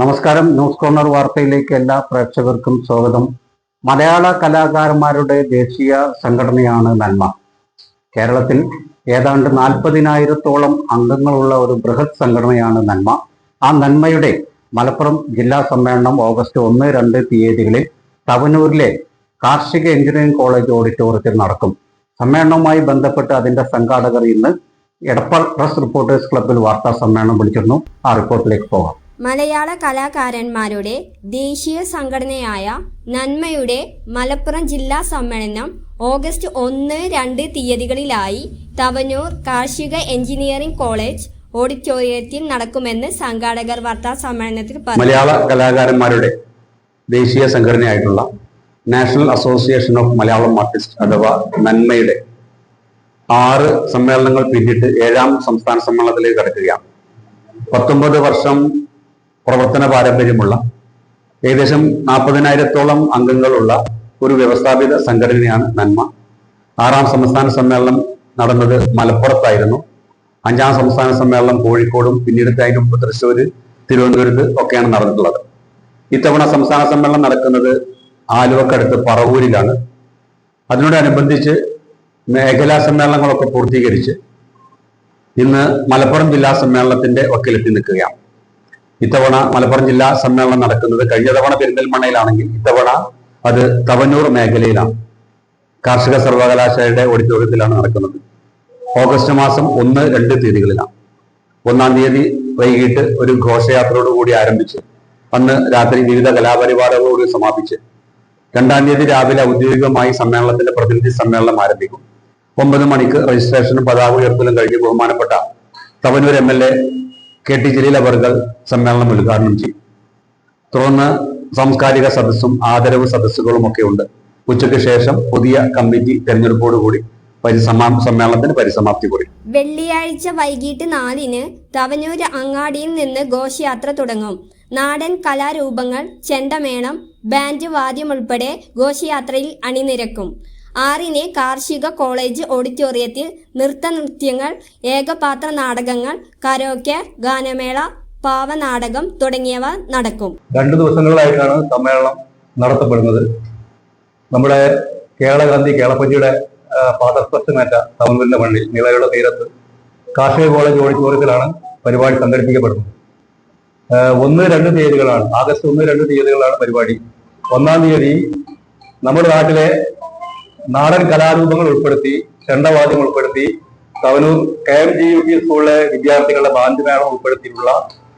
നമസ്കാരം. News corner വാർത്തയിലേക്ക് എല്ലാ പ്രേക്ഷകർക്കും സ്വാഗതം. മലയാള കലാകാരന്മാരുടെ ദേശീയ സംഘടനയാണ് നന്മ. കേരളത്തിൽ ഏതാണ്ട് നാൽപ്പതിനായിരത്തോളം അംഗങ്ങളുള്ള ഒരു ബൃഹത് സംഘടനയാണ് നന്മ. ആ നന്മയുടെ മലപ്പുറം ജില്ലാ സമ്മേളനം ഓഗസ്റ്റ് ഒന്ന് രണ്ട് തീയതികളിൽ തവനൂരിലെ കാർഷിക എഞ്ചിനീയറിംഗ് കോളേജ് ഓഡിറ്റോറിയത്തിൽ നടക്കും. സമ്മേളനവുമായി ബന്ധപ്പെട്ട് അതിന്റെ സംഘാടകർ ഇന്ന് എടപ്പാൾ പ്രസ് റിപ്പോർട്ടേഴ്സ് ക്ലബ്ബിൽ വാർത്താ സമ്മേളനം വിളിച്ചിരുന്നു. ആ റിപ്പോർട്ടിലേക്ക് പോകാം. മലയാള കലാകാരന്മാരുടെ ദേശീയ സംഘടനയായ നന്മയുടെ മലപ്പുറം ജില്ലാ സമ്മേളനം ഓഗസ്റ്റ് ഒന്ന് രണ്ട് തീയതികളിലായി തവനൂർ കാർഷിക എഞ്ചിനീയറിംഗ് കോളേജ് ഓഡിറ്റോറിയത്തിൽ നടക്കുമെന്ന് സംഘാടകർ വാർത്താ സമ്മേളനത്തിൽ പറഞ്ഞു. മലയാള കലാകാരന്മാരുടെ ദേശീയ സംഘടനയായിട്ടുള്ള national association of Malayalam artist അഥവാ നന്മയുടെ ആറ് സമ്മേളനങ്ങൾ പിന്നിട്ട് ഏഴാം സംസ്ഥാന സമ്മേളനത്തിലേക്ക് കടക്കുകയാണ്. പത്തൊമ്പത് വർഷം പ്രവർത്തന പാരമ്പര്യമുള്ള ഏകദേശം നാൽപ്പതിനായിരത്തോളം അംഗങ്ങളുള്ള ഒരു വ്യവസ്ഥാപിത സംഘടനയാണ് നന്മ. ആറാം സംസ്ഥാന സമ്മേളനം നടന്നത് മലപ്പുറത്തായിരുന്നു. അഞ്ചാം സംസ്ഥാന സമ്മേളനം കോഴിക്കോടും പിന്നീട് അതിന് തൃശ്ശൂര് തിരുവനന്തപുരത്ത് ഒക്കെയാണ് നടന്നിട്ടുള്ളത്. ഇത്തവണ സംസ്ഥാന സമ്മേളനം നടക്കുന്നത് ആലുവക്കടുത്ത് പറവൂരിലാണ്. അതിനോടനുബന്ധിച്ച് മേഖലാ സമ്മേളനങ്ങളൊക്കെ പൂർത്തീകരിച്ച് ഇന്ന് മലപ്പുറം ജില്ലാ സമ്മേളനത്തിന്റെ വക്കിലെത്തി നിൽക്കുകയാണ്. ഇത്തവണ മലപ്പുറം ജില്ലാ സമ്മേളനം നടക്കുന്നത് കഴിഞ്ഞ തവണ പെരിന്തൽമണ്ണയിലാണെങ്കിൽ ഇത്തവണ അത് തവനൂർ മേഖലയിലാണ്. കാർഷിക സർവകലാശാലയുടെ ഓഡിറ്റോറിയത്തിലാണ് നടക്കുന്നത്. ഓഗസ്റ്റ് മാസം ഒന്ന് രണ്ട് തീയതികളിലാണ്. ഒന്നാം തീയതി വൈകിട്ട് ഒരു ഘോഷയാത്രയോടുകൂടി ആരംഭിച്ച് അന്ന് രാത്രി വിവിധ കലാപരിപാടികളോട് സമാപിച്ച് രണ്ടാം തീയതി രാവിലെ ഔദ്യോഗികമായി സമ്മേളനത്തിന്റെ പ്രതിനിധി സമ്മേളനം ആരംഭിക്കും. ഒമ്പത് മണിക്ക് രജിസ്ട്രേഷനും പതാക ഉയർത്തലും കഴിഞ്ഞ് ബഹുമാനപ്പെട്ട Thavanur M L A K T Jaleel അവർകൾ സമ്മേളനം ഉദ്ഘാടനം ചെയ്യും. തുടർന്ന് സാംസ്കാരിക സദസ്സും ആദരവ് സദസ്സുകളും ഒക്കെ ഉണ്ട്. ഉച്ചയ്ക്ക് ശേഷം പുതിയ കമ്മിറ്റി തെരഞ്ഞെടുപ്പോടുകൂടി പരിസമാ സമ്മേളനത്തിന് പരിസമാപ്തി കുറിക്കും വെള്ളിയാഴ്ച വൈകിട്ട് നാലിന് തവനൂര് അങ്ങാടിയിൽ നിന്ന് ഘോഷയാത്ര തുടങ്ങും. നാടൻ കലാരൂപങ്ങൾ ചെണ്ടമേളം ബാൻഡ് വാദ്യം ഉൾപ്പെടെ ഘോഷയാത്രയിൽ അണിനിരക്കും. ആറിന് കാർഷിക കോളേജ് ഓഡിറ്റോറിയത്തിൽ നൃത്തനൃത്യങ്ങൾ ഏകപാത്ര നാടകങ്ങൾ കരോക്കെ ഗാനമേള പാവനാടകം തുടങ്ങിയവ നടക്കും. രണ്ടു ദിവസങ്ങളിലായിട്ടാണ് സമ്മേളനം നടത്തപ്പെടുന്നത്. നമ്മുടെ കേരള ഗാന്ധി കേളപ്പജിയുടെ പാദസ്പർശമേറ്റ തവനൂരിന്റെ മണ്ണിൽ നിളയുടെ തീരത്ത് കാർഷിക കോളേജ് ഓഡിറ്റോറിയത്തിലാണ് പരിപാടി സംഘടിപ്പിക്കപ്പെടുന്നത്. ഒന്ന് രണ്ട് തീയതികളാണ് ആഗസ്റ്റ് ഒന്ന് രണ്ട് തീയതികളാണ് പരിപാടി. ഒന്നാം തീയതി നമ്മുടെ നാട്ടിലെ നാടൻ കലാരൂപങ്ങൾ ഉൾപ്പെടുത്തി ചെണ്ടവാദ്യം ഉൾപ്പെടുത്തി Thavanur K M G U P സ്കൂളിലെ വിദ്യാർത്ഥികളുടെ ബാൻഡ് മേളം ഉൾപ്പെടുത്തിയിട്ടുള്ള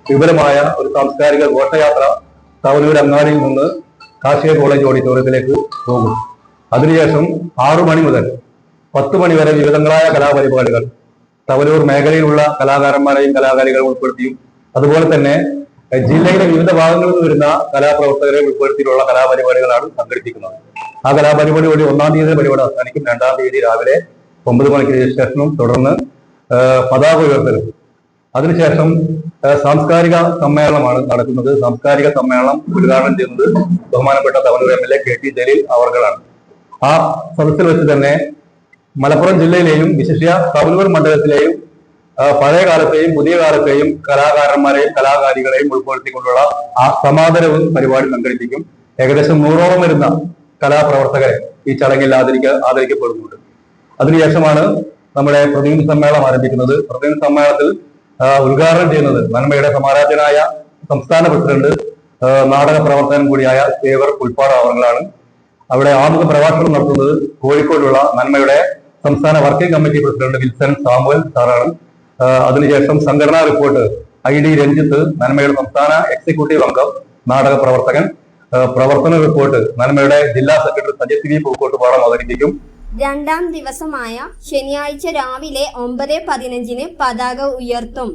വിപുലമായ ഒരു സാംസ്കാരിക ഘോഷയാത്ര തവനൂർ അങ്ങാടിയിൽ നിന്ന് കാർഷിക കോളേജ് ഓഡിറ്റോറിയത്തിലേക്ക് പോകും. അതിനുശേഷം ആറു മണി മുതൽ പത്ത് മണി വരെ വിവിധങ്ങളായ കലാപരിപാടികൾ തവനൂർ മേഖലയിലുള്ള കലാകാരന്മാരെയും കലാകാരികളും ഉൾപ്പെടുത്തിയും അതുപോലെ തന്നെ ജില്ലയിലെ വിവിധ ഭാഗങ്ങളിൽ നിന്ന് വരുന്ന കലാപ്രവർത്തകരെ ഉൾപ്പെടുത്തിയിട്ടുള്ള കലാപരിപാടികളാണ് സംഘടിപ്പിക്കുന്നത്. ആ കലാപരിപാടി വഴി ഒന്നാം തീയതി പരിപാടി അവസാനിക്കും. രണ്ടാം തീയതി രാവിലെ ഒമ്പത് മണിക്ക് രജിസ്ട്രേഷനും തുടർന്ന് പതാക ഉയർത്തലും. അതിനുശേഷം സാംസ്കാരിക സമ്മേളനമാണ് നടക്കുന്നത്. സാംസ്കാരിക സമ്മേളനം ഉദ്ഘാടനം ചെയ്യുന്നത് ബഹുമാനപ്പെട്ട Thavanur M L A K T Jaleel അവർകളാണ് ആ സദസ്സിൽ വെച്ച് തന്നെ മലപ്പുറം ജില്ലയിലെയും വിശിഷ്യ തവനൂർ മണ്ഡലത്തിലെയും പഴയ കാലത്തെയും പുതിയ കാലത്തെയും കലാകാരന്മാരെയും കലാകാരികളെയും ഉൾപ്പെടുത്തിക്കൊണ്ടുള്ള ആ സമാദരവും പരിപാടി സംഘടിപ്പിക്കും. ഏകദേശം നൂറോളം വരുന്ന കലാപ്രവർത്തകരെ ഈ ചടങ്ങിൽ ആദരിക്ക ആദരിക്കപ്പെടുന്നുണ്ട്. അതിനുശേഷമാണ് നമ്മുടെ പ്രതിനിധി സമ്മേളനം ആരംഭിക്കുന്നത്. പ്രതിനിധി സമ്മേളനത്തിൽ ഉദ്ഘാടനം ചെയ്യുന്നത് നന്മയുടെ സമാരാധനായ സംസ്ഥാന പ്രസിഡന്റ് നാടക പ്രവർത്തകൻ കൂടിയായ സേവർ പുൽപ്പാട് അവങ്ങളാണ് അവിടെ ആമുഖ പ്രഭാഷണം നടത്തുന്നത് കോഴിക്കോടുള്ള നന്മയുടെ സംസ്ഥാന working committee president Wilson Samuel സാറാണ്. അതിനുശേഷം സംഘടനാ റിപ്പോർട്ട് ഐ ഡി രഞ്ജിത്ത് നന്മയുടെ സംസ്ഥാന എക്സിക്യൂട്ടീവ് അംഗം നാടക പ്രവർത്തകൻ. പ്രവർത്തന റിപ്പോർട്ട് നന്മയുടെ ജില്ലാ സെക്രട്ടറി സജിത് വി പൂക്കോട്ടുപാടം അവതരിപ്പിക്കും. രണ്ടാം ദിവസമായ ശനിയാഴ്ച രാവിലെ ഒമ്പത് പതിനഞ്ചിന് പതാക ഉയർത്തും.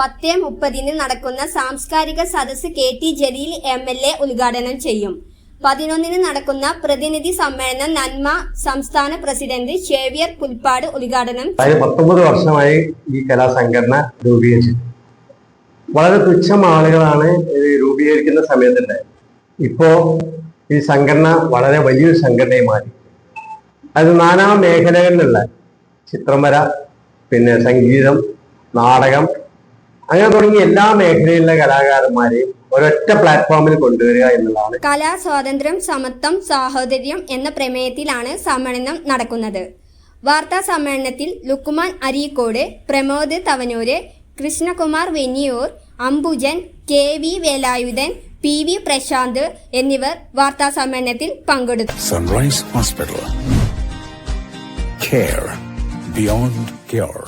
പത്ത് മുപ്പതിന് നടക്കുന്ന സാംസ്കാരിക സദസ് K T Jaleel M L A ഉദ്ഘാടനം ചെയ്യും. പതിനൊന്നിന് നടക്കുന്ന പ്രതിനിധി സമ്മേളനം നന്മ സംസ്ഥാന പ്രസിഡന്റ് ഷേവിയർ പുൽപ്പാട് ഉദ്ഘാടനം പത്തൊമ്പത് വർഷമായി ഈ കലാസംഘടന രൂപീകരിച്ചു വളരെ തുച്ഛം ആളുകളാണ് രൂപീകരിക്കുന്ന സമയത്തുണ്ട് ഇപ്പോ ഈ സംഘടന വളരെ വലിയൊരു സംഘടനയായി മാറി. അത് നാനാ മേഖലകളിലുള്ള ചിത്രം വര പിന്നെ സംഗീതം നാടകം അങ്ങനെ തുടങ്ങി എല്ലാ മേഖലയിലുള്ള കലാകാരന്മാരെയും ഒരൊറ്റ പ്ലാറ്റ്ഫോമിൽ കൊണ്ടുവരിക എന്നുള്ളതാണ്. കലാ സ്വാതന്ത്ര്യം സമത്വം സാഹോദര്യം എന്ന പ്രമേയത്തിലാണ് സമ്മേളനം നടക്കുന്നത്. വാർത്താ സമ്മേളനത്തിൽ Lukman Areekode Pramod Thavanur Krishnakumar Venniyur Ambujan K V Velayudhan P V Prashanth എന്നിവർ വാർത്താ സമ്മേളനത്തിൽ പങ്കെടുത്തു. Sunrise hospital Care beyond cure.